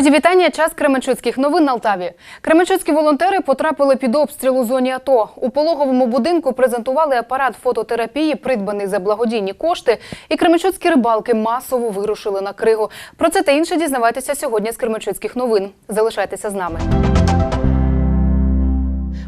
Мої вітання. Час Кременчуцьких новин на Алтаві. Кременчуцькі волонтери потрапили під обстріл у зоні АТО. У пологовому будинку презентували апарат фототерапії, придбаний за благодійні кошти. І кременчуцькі рибалки масово вирушили на кригу. Про це та інше дізнавайтеся сьогодні з Кременчуцьких новин. Залишайтеся з нами.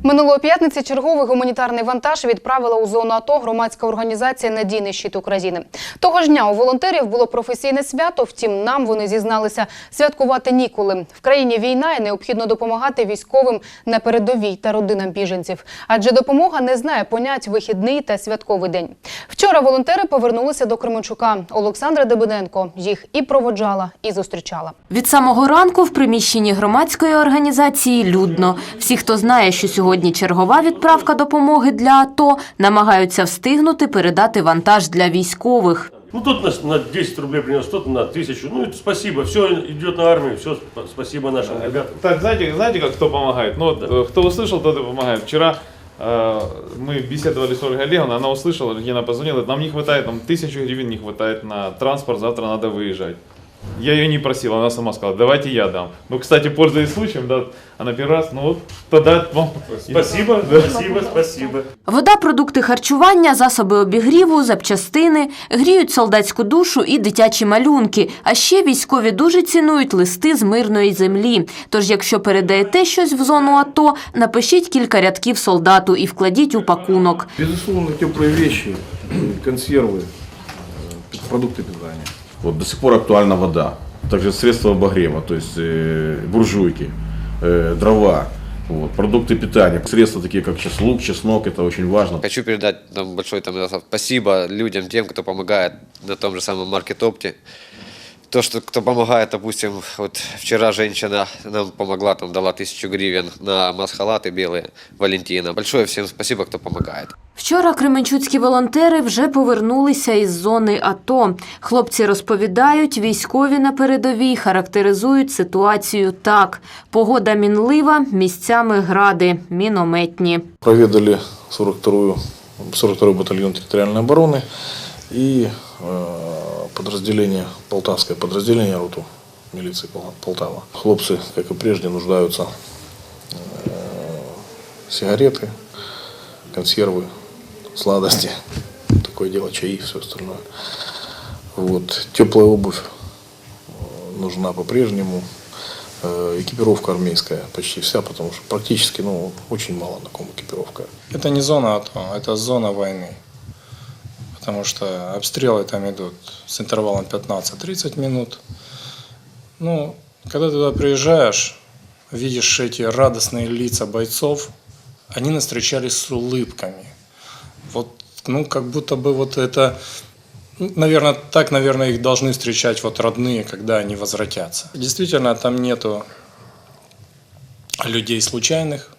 Минулої п'ятниці черговий гуманітарний вантаж відправила у зону АТО громадська організація Надійний щит України. Того ж дня у волонтерів було професійне свято. Втім, нам вони зізналися святкувати ніколи. В країні війна і необхідно допомагати військовим на передовій та родинам біженців. Адже допомога не знає понять вихідний та святковий день. Вчора волонтери повернулися до Кременчука. Олександра Дебененко їх і проводжала, і зустрічала. Від самого ранку в приміщенні громадської організації людно. Всі, хто знає, що сьогодні чергова відправка допомоги для АТО, намагаються встигнути передати вантаж для військових. Ну, тут на, на 10 рублей принес, тот на 1000. Ну, это спасибо. Все идет на армию, все спасибо нашим ребятам. Так, знаете, знаете, как кто помогает? Ну, вот, э, кто услышал, тот и помогает. Вчера э, мы беседовали с Ольгой Олеговной, она услышала, Регина позвонила, нам не хватает, нам тысячу гривен не хватает на транспорт, завтра надо выезжать. Я ее не просил, она сама сказала, давайте я дам. Ну, кстати, пользуясь случаем, да, она первый раз, ну, вот, тогда вам... Спасибо, спасибо, спасибо. Вода, продукти харчування, засоби обігріву, запчастини гріють солдатську душу і дитячі малюнки. А ще військові дуже цінують листи з мирної землі. Тож, якщо передаєте щось в зону АТО, напишіть кілька рядків солдату і вкладіть у пакунок. Безусловно, теплые вещи, консервы, э, продукты питания. Вот до сих пор актуальна вода. Также средства обогрева, то есть э, буржуйки, э, дрова, вот, продукты питания, средства такие как сейчас лук, чеснок, это очень важно. Хочу передать там большое там, спасибо людям, тем, кто помогает на том же самом маркетопте. То, что кто помогает, допустим, вот вчера женщина нам помогла, там дала тысячу гривен на масхалаты белые, Валентина. Большое всем спасибо, кто помогает. Вчора кременчуцькі волонтери вже повернулися із зони АТО. Хлопці розповідають, військові на передовій характеризують ситуацію так: погода мінлива, місцями гради, мінометні. Проведали 42-ю 42 батальон территориальной обороны и э, подразделение, полтавское подразделение роту милиции Пол- Полтава. Хлопцы, как и прежде, нуждаются э, сигареты, консервы, сладости, такое дело, чаи все остальное. Вот. Теплая обувь э, нужна по-прежнему. Э, Экипировка армейская почти вся, потому что практически ну, очень мало на ком экипировка. Это не зона АТО, это зона войны. Потому что обстрелы там идут с интервалом 15-30 минут. Ну, когда ты туда приезжаешь, видишь эти радостные лица бойцов, они нас встречали с улыбками. Вот, ну, как будто бы вот это, наверное, так, наверное, их должны встречать вот родные, когда они возвратятся. Действительно, там нету людей случайных,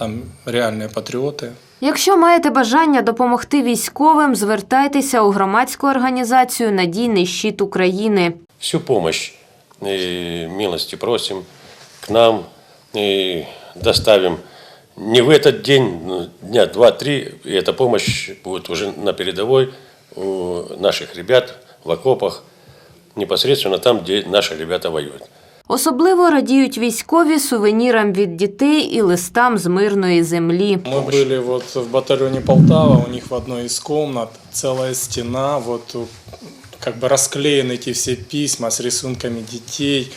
там реальные патриоты, Якщо маєте бажання допомогти військовим, звертайтеся у громадську організацію Надійний щит України. Всю помощь э, милости просим к нам и доставим не в этот день, ну, дня два-три, и эта помощь будет уже на передовой у наших ребят в окопах, непосредственно там, где наши ребята воюют. Особливо радіють військові сувенірам від дітей і листам з мирної землі. Мы были вот в батальоне Полтава, у них в одной из комнат целая стена, вот у- как бы расклеены эти все письма с рисунками детей.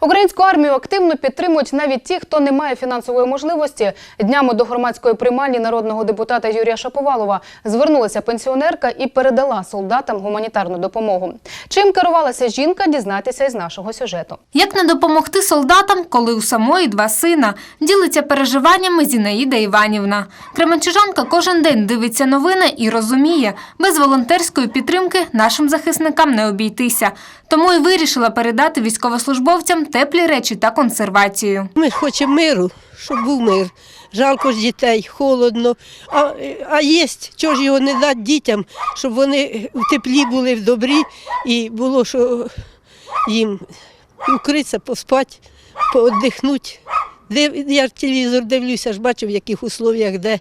Українську армію активно підтримують навіть ті, хто не має фінансової можливості. Днями до громадської приймальні народного депутата Юрія Шаповалова звернулася пенсіонерка і передала солдатам гуманітарну допомогу. Чим керувалася жінка, дізнайтеся із нашого сюжету. Як не допомогти солдатам, коли у самої два сина? Ділиться переживаннями Зінаїда Іванівна. Кременчужанка кожен день дивиться новини і розуміє, без волонтерської підтримки нашим захисникам не обійтися. Тому і вирішила передати військовослужбовцям теплі речі та консервацію. Ми хочемо миру, щоб був мир. Жалко ж дітей, холодно. А, а є, чого ж його не дати дітям, щоб вони в теплі були, в добрі і було що їм укритися, поспати, пооддихнути. Див, я телевізор дивлюся, ж бачу, в яких условіях, де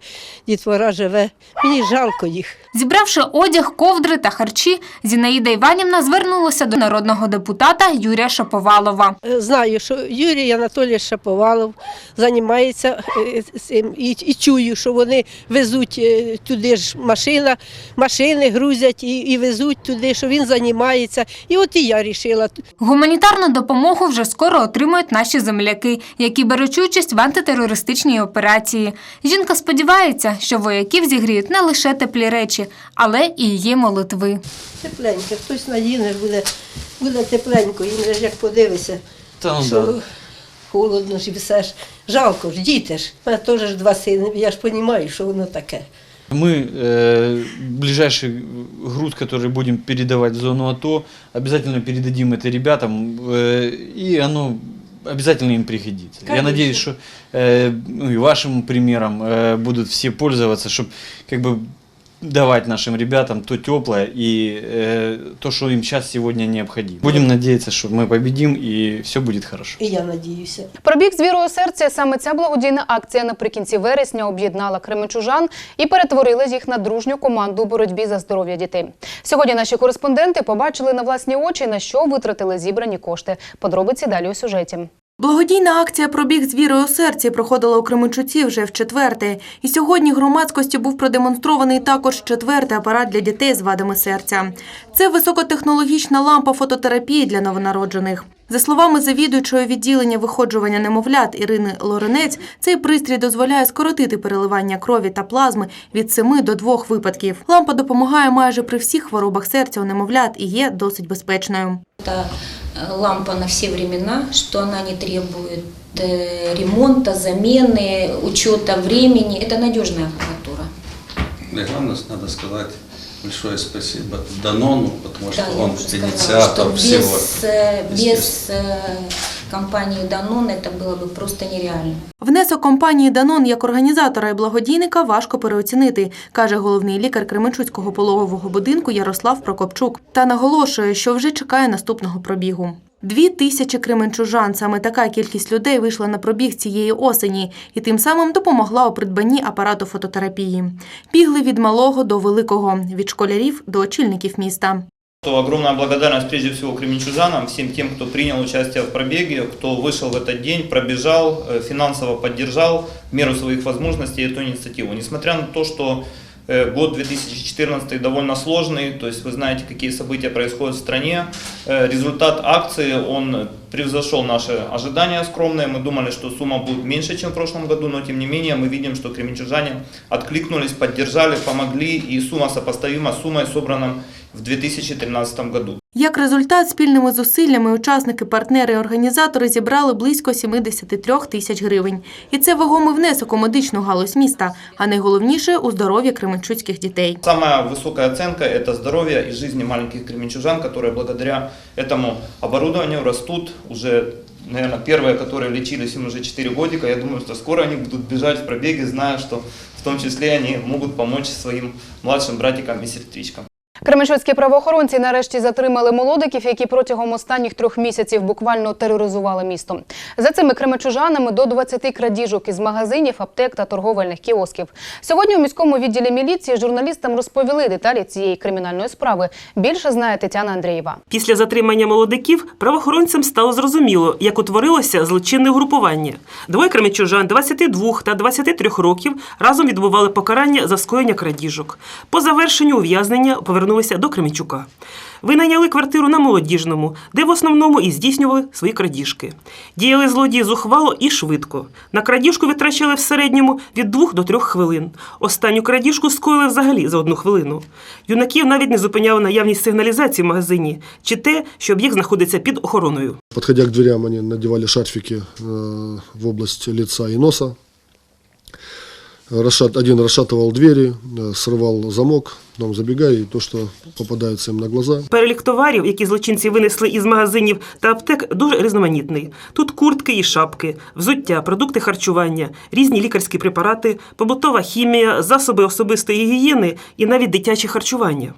дітвора живе. Мені жалко їх. Зібравши одяг, ковдри та харчі, Зінаїда Іванівна звернулася до народного депутата Юрія Шаповалова. Е, Знаю, що Юрій Анатолійович Шаповалов займається е, цим і, і чую, що вони везуть е, туди ж машина, машини грузять і, і везуть туди, що він займається. І от і я вирішила. Гуманітарну допомогу вже скоро отримають наші земляки, які беруть участь в антитерористичній операції. Жінка сподівається, що вояків зігріють не лише теплі речі, але і її молитви. Тепленько, хтось надіне, буде, буде тепленько, їм же ж як подивися, що холодно ж і все ж. Жалко ж, діти ж. У мене теж ж два сини, я ж розумію, що воно таке. Мы э, ближайший груз, который будем передавать в зону АТО, обязательно передадим это ребятам, э, и оно обязательно им пригодится. Я Конечно. надеюсь, что э, ну, и вашим примером э, будут все пользоваться, чтобы как бы давать нашим ребятам то теплое и э, то, что им сейчас сегодня необходимо. Будем надеяться, что мы победим и все будет хорошо. І я надіюся. Пробіг з вірою серця саме ця благодійна акція наприкінці вересня об'єднала кременчужан і перетворила їх на дружню команду у боротьбі за здоров'я дітей. Сьогодні наші кореспонденти побачили на власні очі, на що витратили зібрані кошти. Подробиці далі у сюжеті. Благодійна акція «Пробіг з вірою у серці» проходила у Кременчуці вже в четверте. І сьогодні громадськості був продемонстрований також четвертий апарат для дітей з вадами серця. Це високотехнологічна лампа фототерапії для новонароджених. За словами завідуючої відділення виходжування немовлят Ірини Лоренець, цей пристрій дозволяє скоротити переливання крові та плазми від 7 до 2 випадків. Лампа допомагає майже при всіх хворобах серця у немовлят і є досить безпечною Это э, лампа на все времена, что она не требует э, ремонта, замены, учета времени. Это надежная аппаратура. И главное, надо сказать большое спасибо Данону, потому что Да, я он уже сказала, инициатор что всего. без, э, без естественно. э, компании Danone это было бы просто нереально. Внесок компанії Данон як організатора і благодійника важко переоцінити, каже головний лікар Кременчуцького пологового будинку Ярослав Прокопчук. Та наголошує, що вже чекає наступного пробігу. Дві тисячі кременчужан. Саме така кількість людей вийшла на пробіг цієї осені і тим самим допомогла у придбанні апарату фототерапії. Бігли від малого до великого, від школярів до очільників міста. То огромная благодарность прежде всего кременчужанам, всем тем, кто принял участие в пробеге, кто вышел в этот день, пробежал, э, финансово поддержал в меру своих возможностей эту инициативу. Несмотря на то, что год 2014 довольно сложный, то есть вы знаете, какие события происходят в стране, э, результат акции, он превзошел наши ожидания скромные. Мы думали, что сумма будет меньше, чем в прошлом году, но тем не менее мы видим, что кременчужане откликнулись, поддержали, помогли, и сумма сопоставима с суммой, собранной в 2013 году. Як результат, спільними зусиллями учасники, партнери і організатори зібрали близько 73 тисяч гривень. І це вагомий внесок у медичну галузь міста, а найголовніше – у здоров'я кременчуцьких дітей. Самая высокая оценка – это здоровье и жизни маленьких кременчужан, которые благодаря этому оборудованию растут. Уже, наверное, первые, которые лечились, им уже 4 годика. Я думаю, что скоро они будут бежать в пробеге, зная, что в том числе они могут помочь своим младшим братикам и сестричкам. Кременчуцькі правоохоронці нарешті затримали молодиків, які протягом останніх трьох місяців буквально тероризували місто. За цими кременчужанами до 20 крадіжок із магазинів, аптек та торговельних кіосків. Сьогодні у міському відділі міліції журналістам розповіли деталі цієї кримінальної справи. Більше знає Тетяна Андрієва. Після затримання молодиків правоохоронцям стало зрозуміло, як утворилося злочинне групування. Двоє кремічужан 22 та 23 років разом відбували покарання за скоєння крадіжок. По завершенню ув'язнення повернулися до Кременчука. Винайняли квартиру на молодіжному, де в основному і здійснювали свої крадіжки. Діяли злодії зухвало і швидко. На крадіжку витрачали в середньому від двох до трьох хвилин. Останню крадіжку скоїли взагалі за одну хвилину. Юнаків навіть не зупиняла наявність сигналізації в магазині чи те, що об'єкт знаходиться під охороною. Подходя к дверям, они надевали шарфики э, в область лица и носа. Расшат, один расшатывал двери, э, срывал замок, потом забегая, и то, что попадается им на глаза. Перелік товарів, які злочинці винесли із магазинів та аптек, дуже різноманітний. Тут куртки і шапки, взуття, продукти харчування, різні лікарські препарати, побутова хімія, засоби особистої гігієни і навіть дитяче харчування.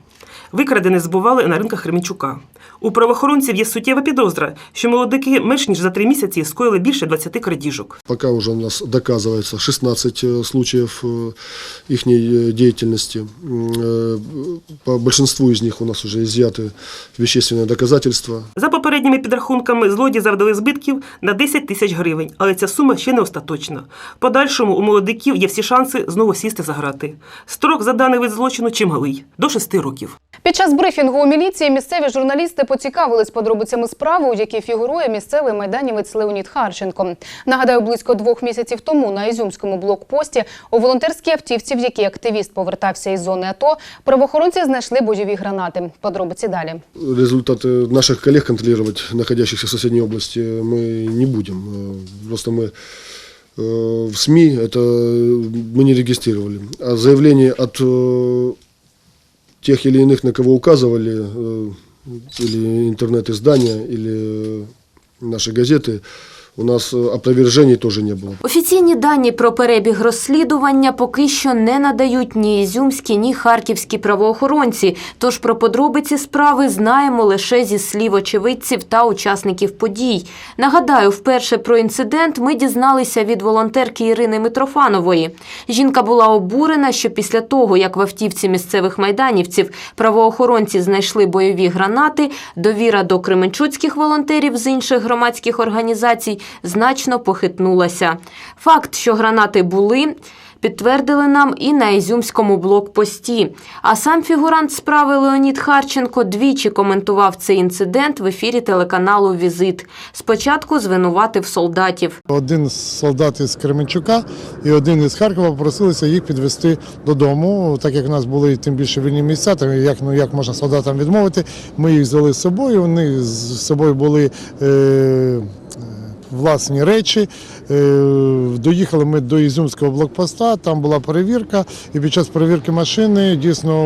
Викрадене збували на ринках Кременчука. У правоохоронців є суттєва підозра, що молодики менш ніж за три місяці скоїли більше 20 крадіжок. Пока уже у нас доказывается 16 э, случаев их деятельности. М, э, По большинству из них у нас уже изъяты вещественные доказательства. За попередніми підрахунками, злодії завдали збитків на 10 тисяч гривень, але ця сума ще не остаточна. В подальшому у молодиків є всі шанси знову сісти за грати. Строк за даний вид злочину чималий – до 6 років. Під час брифінгу у міліції місцеві журналісти поцікавились подробицями справи, у якій фігурує місцевий майданівець Леонід Харченко. Нагадаю, близько двох місяців тому на Ізюмському блокпості у волонтерській автівці, в якій активіст повертався із зони АТО, правоохоронці знайшли бойові гранати. Подробиці далі. Результаты наших коллег контролировать, находящихся в соседней области, мы не будем. Э, Просто мы э, в СМИ это мы не регистрировали. А заявление от э, тех или иных, на кого указывали, э, или интернет-издания, или э, наши газеты, у нас э, опровержений тоже не было. Офіційні дані про перебіг розслідування поки що не надають ні ізюмські, ні харківські правоохоронці. Тож про подробиці справи знаємо лише зі слів очевидців та учасників подій. Нагадаю, вперше про інцидент ми дізналися від волонтерки Ірини Митрофанової. Жінка була обурена, що після того, як в автівці місцевих майданівців правоохоронці знайшли бойові гранати, довіра до кременчуцьких волонтерів з інших громадських організацій значно похитнулася. Факт, що гранати були, підтвердили нам і на Ізюмському блокпості. А сам фігурант справи Леонід Харченко двічі коментував цей інцидент в ефірі телеканалу Візит. Спочатку звинуватив солдатів. Один з солдат із Кременчука і один із Харкова попросилися їх підвести додому. Так як у нас були тим більше вільні місця, то як, ну, як можна солдатам відмовити, ми їх взяли з собою. Вони з собою були. Е, Власні речі. Е, Доїхали ми до Ізюмського блокпоста, там була перевірка, і під час перевірки машини дійсно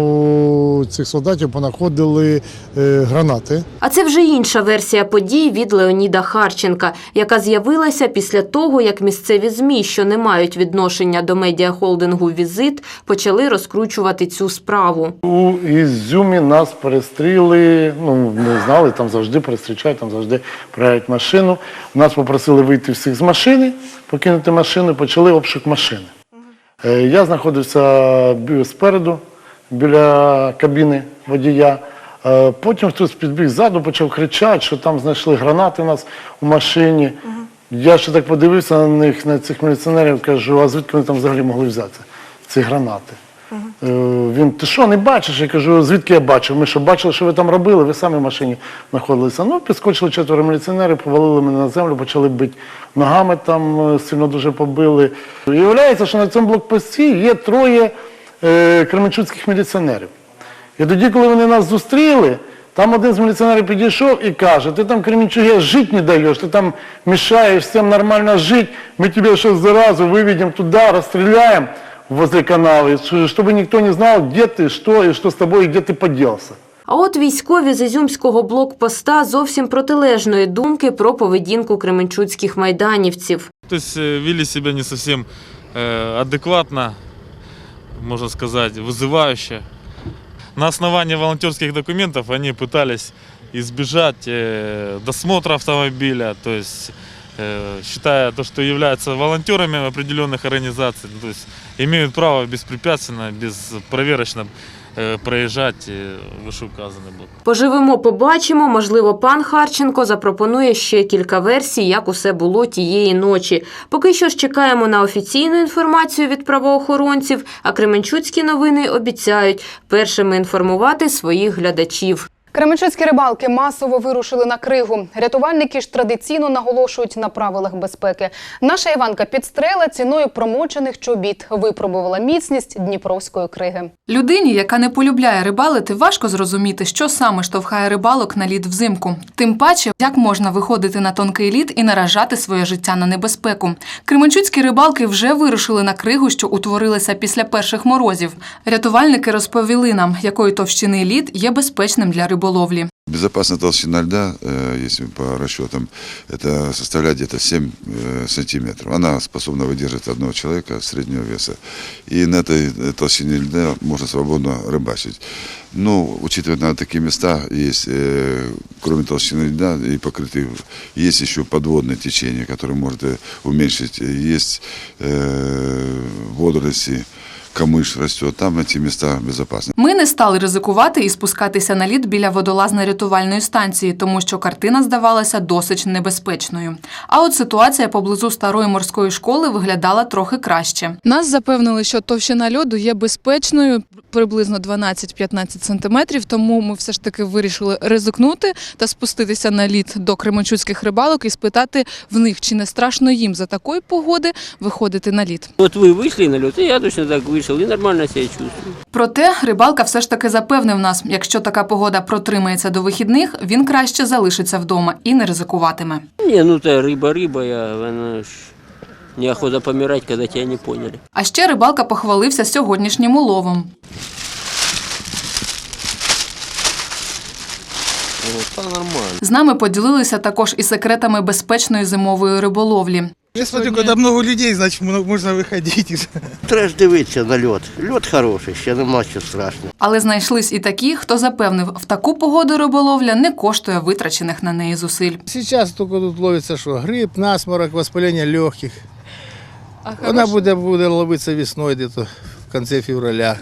у цих солдатів понаходили е, гранати. А це вже інша версія подій від Леоніда Харченка, яка з'явилася після того, як місцеві ЗМІ, що не мають відношення до медіахолдингу «Візит», почали розкручувати цю справу. У Ізюмі нас перестріли, ну не знали, там завжди перестрічають, там завжди проявляють машину. Нас попросили вийти всіх з машини, покинути машину, почали обшук машини. Е, Я знаходився спереду, біля кабіни водія. Е, Потім хтось підбіг ззаду, почав кричати, що там знайшли гранати у нас у машині. Я ще так подивився на них, на цих міліціонерів, кажу, а звідки вони там взагалі могли взяти ці гранати? Е, Він, ти що, не бачиш? Я кажу, звідки я бачив? Ми що бачили, що ви там робили, ви самі в машині знаходилися. Ну, підскочили четверо міліціонерів, повалили мене на землю, почали бити ногами там, е, сильно дуже побили. І що на цьому блокпості є троє е, кременчуцьких міліціонерів. І тоді, коли вони нас зустріли, там один з міліціонерів підійшов і каже, ти там Кременчуге жити не даєш, ти там мішаєш всім нормально жити, ми тебе зараз заразу виведемо туди, розстріляємо возле канала, і щоб ніхто не знав, де ти, що і що з тобою, і де ти поділся. А от військові з Ізюмського блокпоста зовсім протилежної думки про поведінку кременчуцьких майданівців. То есть э, вели себя не совсем э, адекватно, можно сказать, вызывающе. На основании волонтерских документов они пытались избежать э, досмотра автомобиля, то есть э, считая то, что являются волонтерами определенных организаций, то есть имеют право беспрепятственно, безпроверочно э, проезжать э, вышеуказанный блок. Поживемо, побачимо. Можливо, пан Харченко запропонує ще кілька версій, як усе було тієї ночі. Поки що ж чекаємо на офіційну інформацію від правоохоронців, а Кременчуцькі новини обіцяють першими інформувати своїх глядачів. Кременчуцькі рибалки масово вирушили на кригу. Рятувальники ж традиційно наголошують на правилах безпеки. Наша Іванка підстрела ціною промочених чобіт випробувала міцність Дніпровської криги. Людині, яка не полюбляє рибалити, важко зрозуміти, що саме штовхає рибалок на лід взимку. Тим паче, як можна виходити на тонкий лід і наражати своє життя на небезпеку. Кременчуцькі рибалки вже вирушили на кригу, що утворилася після перших морозів. Рятувальники розповіли нам, якої товщини лід є безпечним для риболовлі. Безопасная толщина льда, э, если по расчетам, это составляет где-то 7 э, сантиметров. Она способна выдержать одного человека среднего веса. И на этой э, толщине льда можно свободно рыбачить. Но, учитывая на такие места, есть, кроме толщины льда и покрытых, есть еще подводное течение, которое может уменьшить. Есть водоросли, камыш растет. Там эти места безопасны. Ми не стали ризикувати і спускатися на лід біля водолазно-рятувальної станції, тому що картина здавалася досить небезпечною. А от ситуація поблизу старої морської школи виглядала трохи краще. Нас запевнили, що товщина льоду є безпечною приблизно 12-15 сантиметрів, тому ми все ж таки вирішили ризикнути та спуститися на лід до кременчуцьких рибалок і спитати в них, чи не страшно їм за такої погоди виходити на лід. Вот вы вышли на лед, и я точно так вышел, и нормально себя чувствую. Проте рибалка все ж таки запевнив нас, якщо така погода протримається до вихідних, він краще залишиться вдома і не ризикуватиме. Не, ну то рыба, рыба, я, она ж неохота помирать, когда тебя не поняли. А ще рибалка похвалився сьогоднішнім уловом. Вот, та нормально. З нами поділилися також і секретами безпечної зимової риболовлі. Я смотрю, когда много людей, значит много- можно выходить. Треш дивитися на льот. Льот хороший, ще нема що страшного. Але знайшлись і такі, хто запевнив, в таку погоду риболовля не коштує витрачених на неї зусиль. Сейчас только тут ловится что? Гриб, насморок, воспаление легких. Она буде, буде ловиться весной где-то в конце февраля.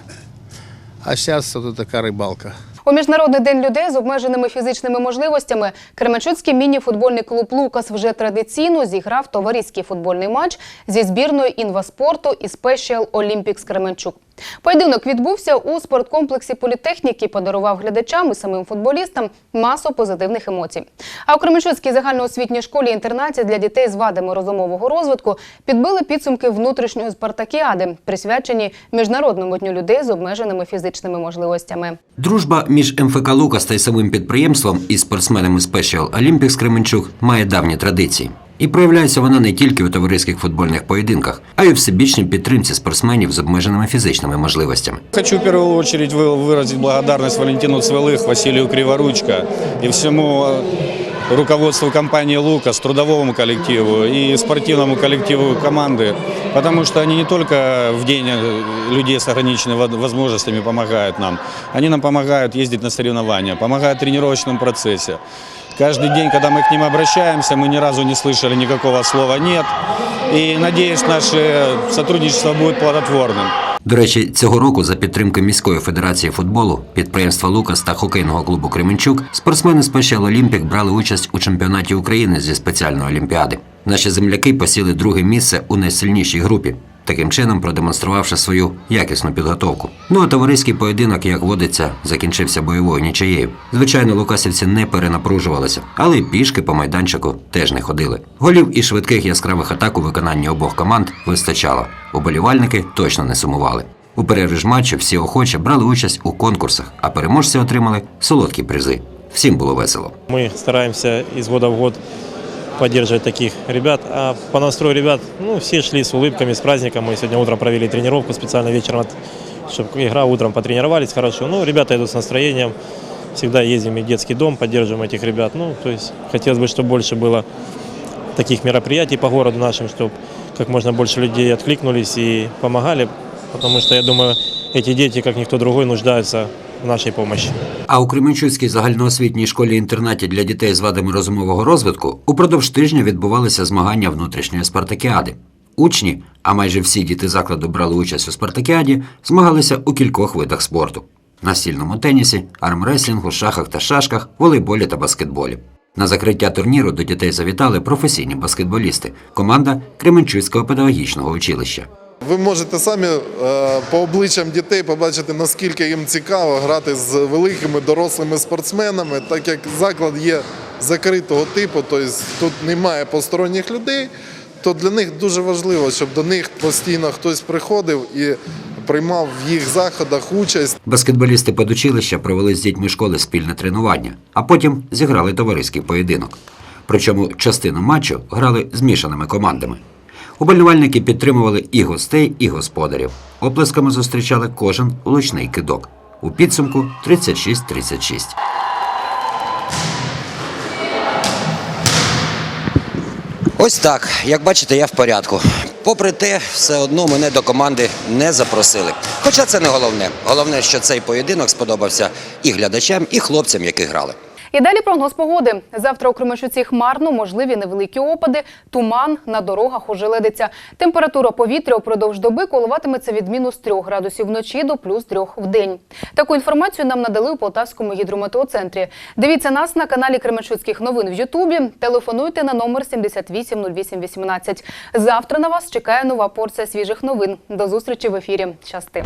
А сейчас тут така рибалка. У міжнародний день людей з обмеженими фізичними можливостями Кременчуцький міні-футбольний клуб Лукас вже традиційно зіграв товариський футбольний матч зі збірною інваспорту і Special Olympics Кременчук. Поєдинок відбувся у спорткомплексі політехніки, подарував глядачам і самим футболістам масу позитивних емоцій. А у Кременчуцькій загальноосвітній школі-інтернаті для дітей з вадами розумового розвитку підбили підсумки внутрішньої спартакіади, присвячені міжнародному дню людей з обмеженими фізичними можливостями. Дружба між МФК Лукас та й самим підприємством і спортсменами Special Olympics Кременчук має давні традиції. І проявляється вона не тільки у товариських футбольних поєдинках, а й у всебічній підтримці спортсменів з обмеженими фізичними можливостями. Хочу в первую очередь вы- выразить благодарность Валентину Цвелых, Василию Криворучко и всему э, руководству компании «Лукас», трудовому коллективу и спортивному коллективу команды, потому что они не только в день э, людей с ограниченными во- возможностями помогают нам, они нам помогают ездить на соревнования, помогают в тренировочном процессе. Каждый день, когда мы к ним обращаемся, мы ни разу не слышали никакого слова «нет». И надеюсь, наше сотрудничество будет плодотворным. До речі, цього року за підтримки міської федерації футболу, підприємства Лукас та хокейного клубу Кременчук спортсмени Special Olympic брали участь у чемпіонаті України зі спеціальної олімпіади. Наші земляки посіли друге місце у найсильнішій групі. Таким чином продемонструвавши свою якісну підготовку. Ну а товариський поєдинок, як водиться, закінчився бойовою нічиєю. Звичайно, лукасівці не перенапружувалися, але й пішки по майданчику теж не ходили. Голів і швидких яскравих атак у виконанні обох команд вистачало. Уболівальники точно не сумували. У перерві ж матчу всі охоче брали участь у конкурсах, а переможці отримали солодкі призи. Всім було весело. Мы стараемся из года в год поддерживать таких ребят. А по настрою ребят, ну, все шли с улыбками, с праздником. Мы сегодня утром провели тренировку специально вечером, чтобы игра утром потренировались хорошо. Ну, ребята идут с настроением. Всегда ездим и в детский дом, поддерживаем этих ребят. Ну, то есть хотелось бы, чтобы больше было таких мероприятий по городу нашим, чтобы как можно больше людей откликнулись и помогали. Потому что, я думаю, эти дети, как никто другой, нуждаются в нашей помощи. А у Кременчуцькій загальноосвітній школі-інтернаті для дітей з вадами розумового розвитку упродовж тижня відбувалися змагання внутрішньої спартакіади. Учні, а майже всі діти закладу брали участь у спартакіаді, змагалися у кількох видах спорту: настільному тенісі, армреслінгу, шахах та шашках, волейболі та баскетболі. На закриття турніру до дітей завітали професійні баскетболісти, команда Кременчуцького педагогічного училища. Ви можете самі е, по обличчям дітей побачити, наскільки їм цікаво грати з великими дорослими спортсменами, так як заклад є закритого типу, тобто тут немає посторонніх людей, то для них дуже важливо, щоб до них постійно хтось приходив і приймав в їх заходах участь. Баскетболісти педучилища провели з дітьми школи спільне тренування, а потім зіграли товариський поєдинок. Причому частину матчу грали змішаними командами. Уболівальники підтримували і гостей, і господарів. Оплесками зустрічали кожен лучний кидок. У підсумку 36-36. Ось так. Як бачите, я в порядку. Попри те, все одно мене до команди не запросили. Хоча це не головне. Головне, що цей поєдинок сподобався і глядачам, і хлопцям, які грали. І далі прогноз погоди. Завтра у Кременчуці хмарно, можливі невеликі опади, туман, на дорогах ожеледиться. Температура повітря упродовж доби коливатиметься від мінус 3 градусів вночі до плюс 3 в день. Таку інформацію нам надали у Полтавському гідрометеоцентрі. Дивіться нас на каналі Кременчуцьких новин в Ютубі. Телефонуйте на номер 780818. Завтра на вас чекає нова порція свіжих новин. До зустрічі в ефірі. Щасти.